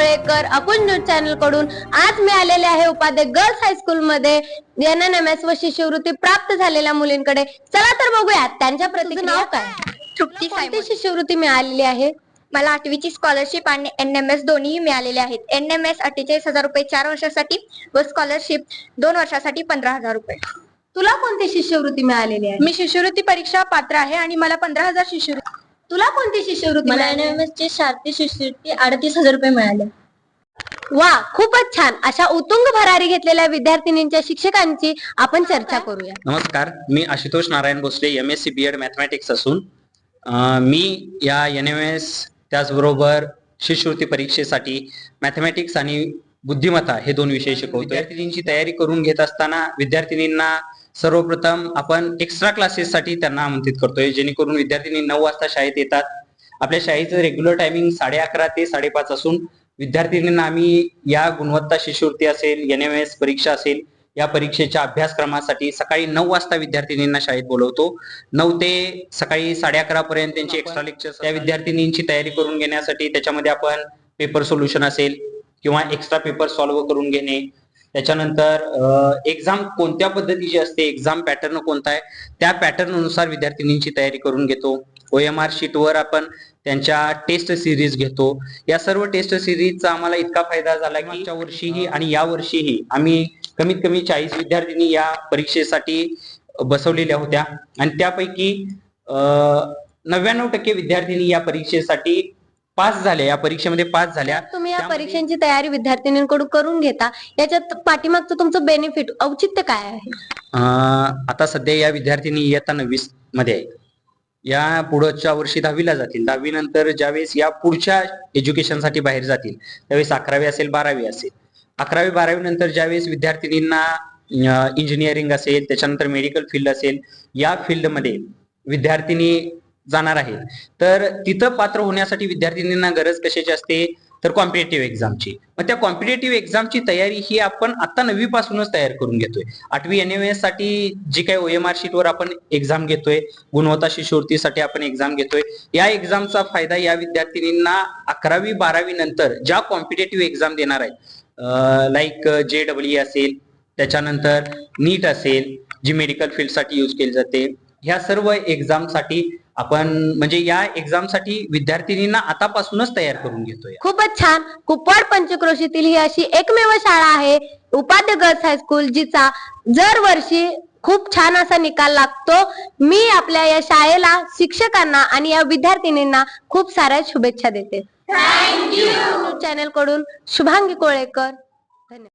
कोळेकर अकुल news चॅनलकडून आज मी आलेले आहे उपाध्ये गर्ल्स हायस्कूल मध्ये. एन एन एम एस व शिष्यवृत्ती प्राप्त झालेल्या मुलींकडे चला तर बघूयात त्यांच्या प्रतिक्रिया काय? तृप्ती कोणती. शिष्यवृत्ती मिळालेली आहे? मला आठवीची स्कॉलरशिप आणि एन एम एस दोन्ही मिळालेले आहेत. एन एम एस अठ्ठेचाळीस हजार रुपये चार वर्षासाठी व स्कॉलरशिप दोन वर्षासाठी पंधरा हजार रुपये. तुला कोणती शिष्यवृत्ती मिळालेली आहे? मी शिष्यवृत्ती परीक्षा पात्र आहे आणि मला पंधरा हजार शिष्यवृत्ती तुला कोणती शिष्यवृत्ती मला मिळाली? ची शारदी शिष्यवृत्ती अडतीस हजार रुपये मिळाले. वा खूपच छान. अशा उतुंग भरारी घेतलेल्या विद्यार्थिनींच्या शिक्षकांची आपण चर्चा करूया. नमस्कार. मी Ashutosh Narayan Bhosale M S C B Ed mathematics असून अं, मी या एन एम एस त्याचबरोबर शिष्यवृत्ती परीक्षेसाठी मॅथमॅटिक्स आणि बुद्धिमत्ता हे दोन विषय शिकवतो विद्यार्थिनींची तयारी करून घेत असताना विद्यार्थिनींना सर्वप्रथम आपण एक्स्ट्रा क्लासेससाठी त्यांना आमंत्रित करतोय जेणेकरून विद्यार्थिनी नऊ वाजता शाळेत येतात. आपल्या शाळेचं रेग्युलर टायमिंग साडे अकरा ते साडेपाच असून विद्यार्थिनींना आम्ही या गुणवत्ता शिष्यवृत्ती असेल एन एम एस परीक्षा असेल या परीक्षेच्या अभ्यासक्रमासाठी सकाळी नऊ वाजता विद्यार्थिनींना शाळेत बोलवतो. नऊ ते सकाळी साडे अकरा पर्यंत त्यांची एक्स्ट्रा लेक्चर त्या विद्यार्थिनींची तयारी करून घेण्यासाठी त्याच्यामध्ये आपण पेपर सोल्युशन असेल किंवा एक्स्ट्रा पेपर सॉल्व्ह करून घेणे त्याच्यानंतर एक्झाम कोणत्या पद्धतीची असते? एक्झाम पॅटर्न कोणता आहे? त्या पॅटर्न अनुसार विद्यार्थिनींची तयारी करून घेतो. ओ एम आर शीटवर आपण त्यांच्या टेस्ट सिरीज घेतो. या सर्व टेस्ट सिरीजचा आम्हाला इतका फायदा झाला की मागच्या वर्षीही आणि या वर्षीही आम्ही कमीत कमी चाळीस विद्यार्थिनी या परीक्षेसाठी बसवलेल्या होत्या. आणि त्यापैकी नव्याण्णव टक्के विद्यार्थिनी या परीक्षेसाठी पास झाल्या या परीक्षेमध्ये पास झाल्या. तुम्ही या त्यामध्ये- परीक्षांची तयारी विद्यार्थिनींकडून करून घेता. याच्यात पाठीमागचं तुमचं बेनिफिट औचित्य काय आहे? अं, आता सध्या या विद्यार्थिनी इयत्ता नववीसमध्ये आहेत या पुढच्या वर्षी दहावीला जातील. दहावी नंतर ज्यावेळेस या पुढच्या एज्युकेशनसाठी बाहेर जातील त्यावेळेस अकरावी असेल बारावी असेल. अकरावी बारावी नंतर ज्यावेळेस विद्यार्थिनींना इंजिनिअरिंग असेल त्याच्यानंतर मेडिकल फील्ड असेल या फील्डमध्ये विद्यार्थिनी जाणार आहे. तर तिथं पात्र होण्यासाठी विद्यार्थिनींना गरज कशाची असते? तर कॉम्पिटेटिव्ह एक्झामची मग त्या कॉम्पिटेटिव्ह एक्झामची तयारी ही आपण आता नववी पासूनच तयार करून घेतोय. आठवी एन एम एससाठी जी काही ओएमआर आर शीटवर आपण एक्झाम घेतोय गुणवत्ता शिष्यवृत्तीसाठी आपण एक्झाम घेतोय या एक्झामचा फायदा या विद्यार्थिनींना अकरावी बारावी नंतर ज्या कॉम्पिटेटिव्ह एक्झाम देणार आहेत लाईक जे डब्ल्यू असेल त्याच्यानंतर नीट असेल जी मेडिकल फील्डसाठी यूज केली जाते ह्या सर्व एक्झामसाठी आपण म्हणजे या एक्झामसाठी विद्यार्थिनींना आतापासूनच तयार करून घेतोय. खूपच छान. कुपवाड पंचक्रोशीतील ही अशी एकमेव शाळा आहे. उपाध्य गर्ल्स हायस्कूल जिचा दरवर्षी खूप छान असा निकाल लागतो. मी आपल्या या शाळेला शिक्षकांना आणि या विद्यार्थिनींना खूप साऱ्या शुभेच्छा देते. चॅनलकडून शुभांगी कोळेकर. धन्यवाद.